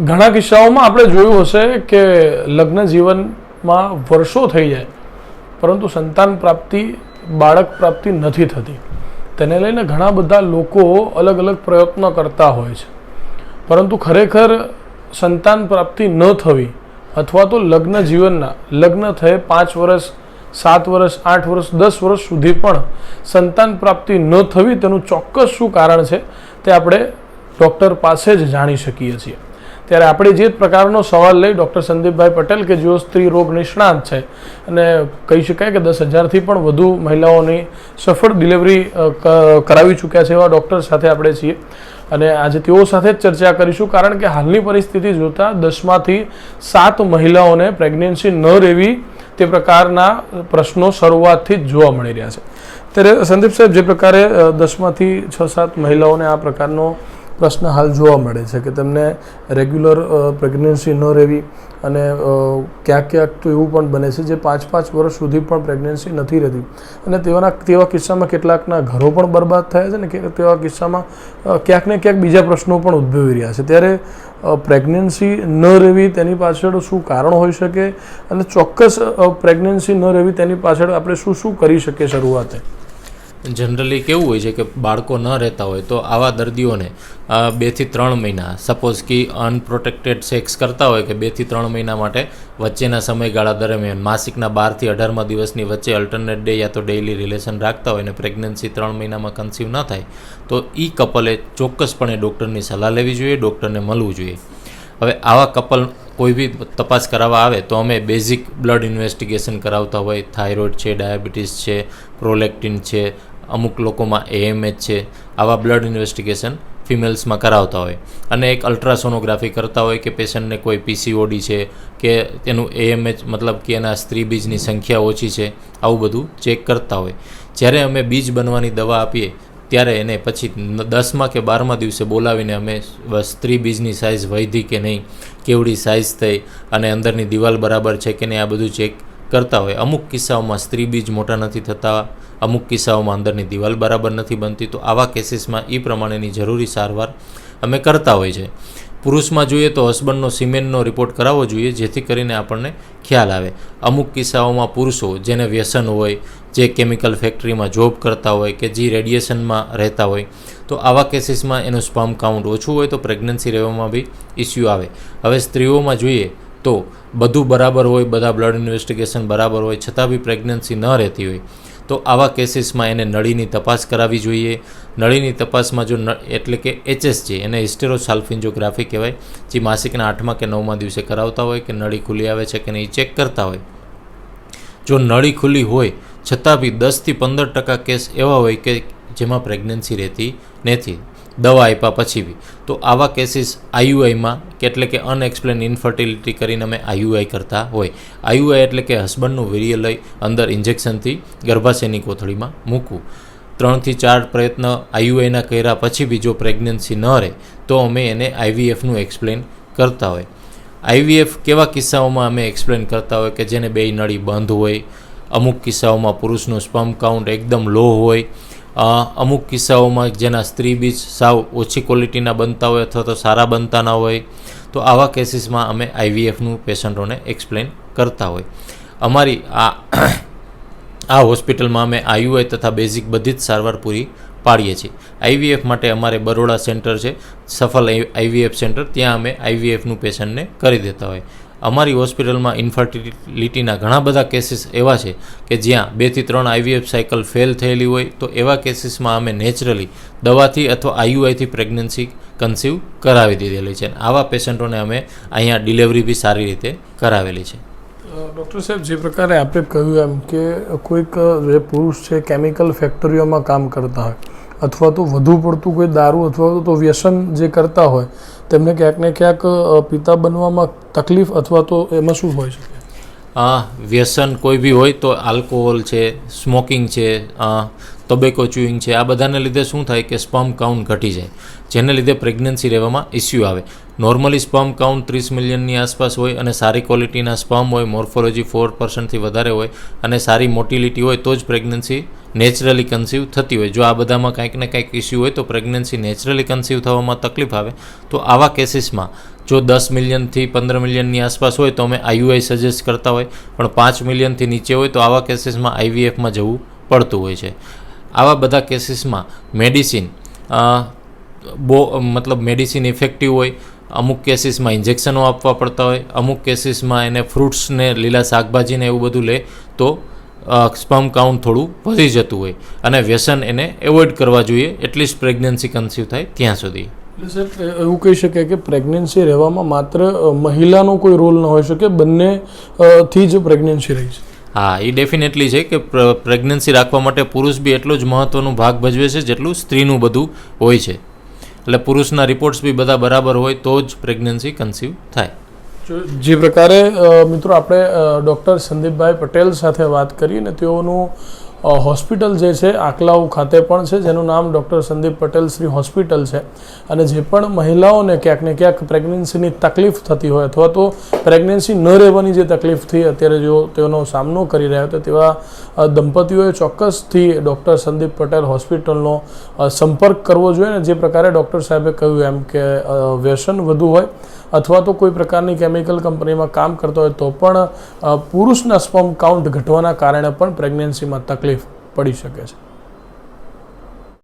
ઘણા કિસ્સાઓમાં આપણે જોયું હશે કે લગ્ન જીવનમાં વર્ષો થઈ જાય, પરંતુ સંતાન પ્રાપ્તિ, બાળક પ્રાપ્તિ નથી થતી. તેને લઈને ઘણા બધા લોકો અલગ અલગ પ્રયત્નો કરતા હોય છે. પરંતુ ખરેખર સંતાન પ્રાપ્તિ ન થવી અથવા તો લગ્ન જીવનના, લગ્ન થયે પાંચ વર્ષ, સાત વર્ષ, આઠ વર્ષ, દસ વર્ષ સુધી પણ સંતાન પ્રાપ્તિ ન થવી તેનું ચોક્કસ શું કારણ છે તે આપણે ડૉક્ટર પાસે જ જાણી શકીએ છીએ. ત્યારે આપણે જે પ્રકારનો સવાલ લઈ ડૉક્ટર સંદીપભાઈ પટેલ કે જેઓ સ્ત્રી રોગ નિષ્ણાત છે અને કહી શકાય કે દસ હજારથી પણ વધુ મહિલાઓની સફળ ડિલિવરી કરાવી ચૂક્યા છે એવા ડૉક્ટર સાથે આપણે છીએ. અને આજે તેઓ સાથે જ ચર્ચા કરીશું કારણ કે હાલની પરિસ્થિતિ જોતાં દસમાંથી સાત મહિલાઓને પ્રેગ્નન્સી ન રહેવી તે પ્રકારના પ્રશ્નો શરૂઆતથી જ જોવા મળી રહ્યા છે. ત્યારે સંદીપ સાહેબ, જે પ્રકારે દસમાંથી છ સાત મહિલાઓને આ પ્રકારનો પ્રશ્ન હાલ જોવા મળે છે કે તેમને રેગ્યુલર પ્રેગ્નન્સી ન રહેવી અને ક્યાંક ક્યાંક તો એવું પણ બને છે જે પાંચ પાંચ વર્ષ સુધી પણ પ્રેગ્નન્સી નથી રહેતી. અને તેવાના, તેવા કિસ્સામાં કેટલાકના ઘરો પણ બરબાદ થયા છે ને કે, તેવા કિસ્સામાં ક્યાંક ને ક્યાંક બીજા પ્રશ્નો પણ ઉદ્ભવી રહ્યા છે. ત્યારે પ્રેગ્નન્સી ન રહેવી તેની પાછળ શું કારણ હોઈ શકે? અને ચોક્કસ પ્રેગ્નન્સી ન રહેવી તેની પાછળ આપણે શું શું કરી શકીએ શરૂઆતે? જનરલી કેવું હોય છે કે બાળકો ન રહેતા હોય તો આવા દર્દીઓને બેથી ત્રણ મહિના સપોઝ કે અનપ્રોટેક્ટેડ સેક્સ કરતા હોય કે બેથી ત્રણ મહિના માટે વચ્ચેના સમયગાળા દરમિયાન, માસિકના બારથી અઢારમા દિવસની વચ્ચે અલ્ટરનેટ ડે યા તો ડેઇલી રિલેશન રાખતા હોય અને પ્રેગ્નન્સી ત્રણ મહિનામાં કન્સીવ ન થાય, તો એ કપલે ચોક્કસપણે ડૉક્ટરની સલાહ લેવી જોઈએ ડૉક્ટરને મળવું જોઈએ. હવે આવા કપલ કોઈ બી તપાસ કરાવવા આવે તો અમે બેઝિક બ્લડ ઇન્વેસ્ટિગેશન કરાવતા હોય થાઇરોઇડ છે ડાયાબિટીસ છે પ્રોલેક્ટિન છે અમુક લોકોમાં એએમએચ છે, આવા બ્લડ ઇન્વેસ્ટિગેશન ફિમેલ્સમાં કરાવતા હોય. અને એક અલ્ટ્રાસોનોગ્રાફી કરતા હોય કે પેશન્ટને કોઈ પીસીઓડી છે, કે તેનું એએમએચ મતલબ કે એના સ્ત્રી બીજની સંખ્યા ઓછી છે, આવું બધું ચેક કરતા હોય. જ્યારે અમે બીજ બનવાની દવા આપીએ, ત્યારે એને પછી દસમાં કે બારમા દિવસે બોલાવીને અમે સ્ત્રી બીજની સાઇઝ વધી કે નહીં, કેવડી સાઇઝ થઈ અને અંદરની દિવાલ બરાબર છે કે નહીં, આ બધું ચેક કરતા હોય. અમુક કિસ્સાઓમાં સ્ત્રી બીજ મોટા નથી થતા, અમુક કિસ્સાઓમાં અંદરની દિવાલ બરાબર નથી બનતી. તો આવા કેસીસમાં એ પ્રમાણેની જરૂરી સારવાર અમે કરતા હોય છે. પુરુષમાં જોઈએ તો હસબન્ડનો સિમેન્ટનો રિપોર્ટ કરાવવો જોઈએ, જેથી કરીને આપણને ખ્યાલ આવે. અમુક કિસ્સાઓમાં પુરુષો જેને વ્યસન હોય, જે કેમિકલ ફેક્ટરીમાં જોબ કરતા હોય કે જે રેડિયેશનમાં રહેતા હોય, તો આવા કેસીસમાં એનું સ્પર્મ કાઉન્ટ ઓછું હોય તો પ્રેગ્નન્સી રહેવામાં બી ઇસ્યુ આવે. હવે સ્ત્રીઓમાં જોઈએ તો બધું બરાબર હોય, બધા બ્લડ ઇન્વેસ્ટિગેશન બરાબર હોય, છતાં બી પ્રેગ્નન્સી ન રહેતી હોય, તો આવા કેસીસમાં એને નળીની તપાસ કરાવવી જોઈએ. નળીની તપાસમાં જો એટલે કે એચએસજી એને હિસ્ટેરોસાલ્ફિન્જોગ્રાફી કહેવાય, જે માસિકના આઠમા કે નવમા દિવસે કરાવતા હોય કે નળી ખુલી આવે છે કે નહીં ચેક કરતા હોય. જો નળી ખુલ્લી હોય, છતાં બી દસથી પંદર ટકા કેસ એવા હોય કે જેમાં પ્રેગ્નન્સી રહેતી નથી. દવા આપ્યા પછી બી. તો આવા કેસીસ આઈયુઆઈમાં કે એટલે કે અનએક્સપ્લેન ઇન્ફર્ટિલિટી કરીને અમે આઈયુઆઈ કરતા હોય. આઈયુઆઈ એટલે કે હસબન્ડનું વીર્ય લઈ અંદર ઇન્જેક્શનથી ગર્ભાશયની કોથળીમાં મૂકવું. ત્રણથી ચાર પ્રયત્ન આઈયુઆઈના કર્યા પછી બી જો પ્રેગ્નન્સી ન રહે, તો અમે એને આઈવીએફનું એક્સપ્લેન કરતા હોય. આઈવીએફ કેવા કિસ્સાઓમાં અમે એક્સપ્લેન કરતા હોય કે જેને બે નળી બંધ હોય, અમુક કિસ્સાઓમાં પુરુષનું સ્પમ કાઉન્ટ એકદમ લો હોય અમુક કિસ્સાઓમાં જેના સ્ત્રી બીજ સાવ ઓછી ક્વોલિટીના બનતા હોય અથવા તો સારા બનતા ના હોય, તો આવા કેસીસમાં અમે આઈવીએફનું પેશન્ટોને એક્સપ્લેન કરતા હોય. અમારી આ આ હોસ્પિટલમાં અમે આઈયુઆઈ તથા બેઝિક બધી જ સારવાર પૂરી પાડીએ છીએ. આઈવીએફ માટે અમારે બરોડા સેન્ટર છે, સફલ આઈવીએફ સેન્ટર, ત્યાં અમે આઈવીએફનું પેશન્ટને કરી દેતા હોય. અમારી હોસ્પિટલમાં ઇન્ફર્ટિલિટીના ઘણા બધા કેસીસ એવા છે કે જ્યાં બેથી ત્રણ આઈવીએફ સાયકલ ફેલ થયેલી હોય તો એવા કેસીસમાં અમે નેચરલી દવાથી અથવા આઈયુઆઈથી પ્રેગ્નન્સી કન્સીવ કરાવી દીધેલી છે. આવા પેશન્ટોને અમે અહીંયા ડિલિવરી બી સારી રીતે કરાવેલી છે. ડૉક્ટર સાહેબ, જે પ્રકારે આપણે કહ્યું એમ કે કોઈક જે પુરુષ છે કેમિકલ ફેક્ટરીઓમાં કામ કરતા હોય અથવા તો વધુ પડતું કોઈ દારૂ અથવા તો વ્યસન જે કરતા હોય તેમને ક્યાંક ને ક્યાંક પિતા બનવામાં તકલીફ અથવા તો એમાં શું હોય શકે? આ વ્યસન કોઈ બી હોય તો આલ્કોહોલ છે, સ્મોકિંગ છે ટોબેકો ચ્યુઇંગ છે, આ બધાને લીધે શું થાય કે સ્પર્મ કાઉન્ટ ઘટી જાય, જેને લીધે પ્રેગ્નન્સી રહેવામાં ઇસ્યુ આવે. નોર્મલી સ્પર્મ કાઉન્ટ ત્રીસ મિલિયનની આસપાસ હોય અને સારી ક્વોલિટીના સ્પર્મ હોય, મોર્ફોલોજી ફોર પર્સન્ટથી વધારે હોય અને સારી મોટિલિટી હોય તો જ પ્રેગ્નન્સી નેચરલી કન્સીવ થતી હોય. જો આ બધામાં કંઈક ને કંઈક ઇસ્યુ હોય તો પ્રેગ્નન્સી નેચરલી કન્સીવ થવામાં તકલીફ આવે. તો આવા કેસીસમાં જો દસ મિલિયનથી પંદર મિલિયનની આસપાસ હોય તો અમે આઈયુઆઈ સજેસ્ટ કરતા હોય. પણ પાંચ મિલિયનથી નીચે હોય તો આવા કેસીસમાં આઈવીએફમાં જવું પડતું હોય છે. આવા બધા કેસીસમાં મેડિસિન બહુ મતલબ મેડિસિન ઇફેક્ટિવ હોય. અમુક કેસીસમાં ઇન્જેક્શનો આપવા પડતા હોય. અમુક કેસીસમાં એને ફ્રૂટ્સને લીલા શાકભાજીને એવું બધું લે તો સ્પમ કાઉન્ટ થોડું વધી જતું હોય અને વ્યસન એને એવોઇડ કરવા જોઈએ એટલીસ્ટ પ્રેગ્નન્સી કન્સીવ થાય ત્યાં સુધી. સર એવું કહી શકાય કે પ્રેગ્નન્સી રહેવામાં માત્ર મહિલાનો કોઈ રોલ ન હોઈ શકે બંને થી જ પ્રેગ્નન્સી રહી છે. હા એ ડેફિનેટલી છે કે પ્રેગ્નન્સી રાખવા માટે પુરુષ બી એટલો જ મહત્ત્વનો ભાગ ભજવે છે જેટલું સ્ત્રીનું બધું હોય છે. એટલે પુરુષના રિપોર્ટ્સ બી બધા બરાબર હોય તો જ પ્રેગ્નન્સી કન્સીવ થાય. જો- પ્રકારે મિત્રો આપણે ડૉક્ટર સંદીપભાઈ પટેલ સાથે વાત કરી અને તેઓનું હોસ્પિટલ જે છે, આકલાઉ ખાતે પણ છે, જેનું નામ ડૉક્ટર સંદીપ પટેલ શ્રી હોસ્પિટલ છે. અને જે પણ મહિલાઓને ક્યાંક ને ક્યાંક પ્રેગ્નન્સીની તકલીફ થતી હોય અથવા તો પ્રેગ્નન્સી ન રહેવાની જે તકલીફથી અત્યારે જો તેઓનો સામનો કરી રહ્યા તો તેવા દંપતીઓએ ચોક્કસથી ડૉક્ટર સંદીપ પટેલ હોસ્પિટલનો સંપર્ક કરવો જોઈએ ને જે પ્રકારે ડૉક્ટર સાહેબે કહ્યું એમ કે વ્યસન વધુ હોય અથવા તો કોઈ પ્રકારની કેમિકલ કંપનીમાં કામ કરતો હોય તો પણ પુરુષના સ્પમ કાઉન્ટ ઘટવાના કારણે પણ પ્રેગ્નન્સીમાં તકલીફ પડી શકે છે.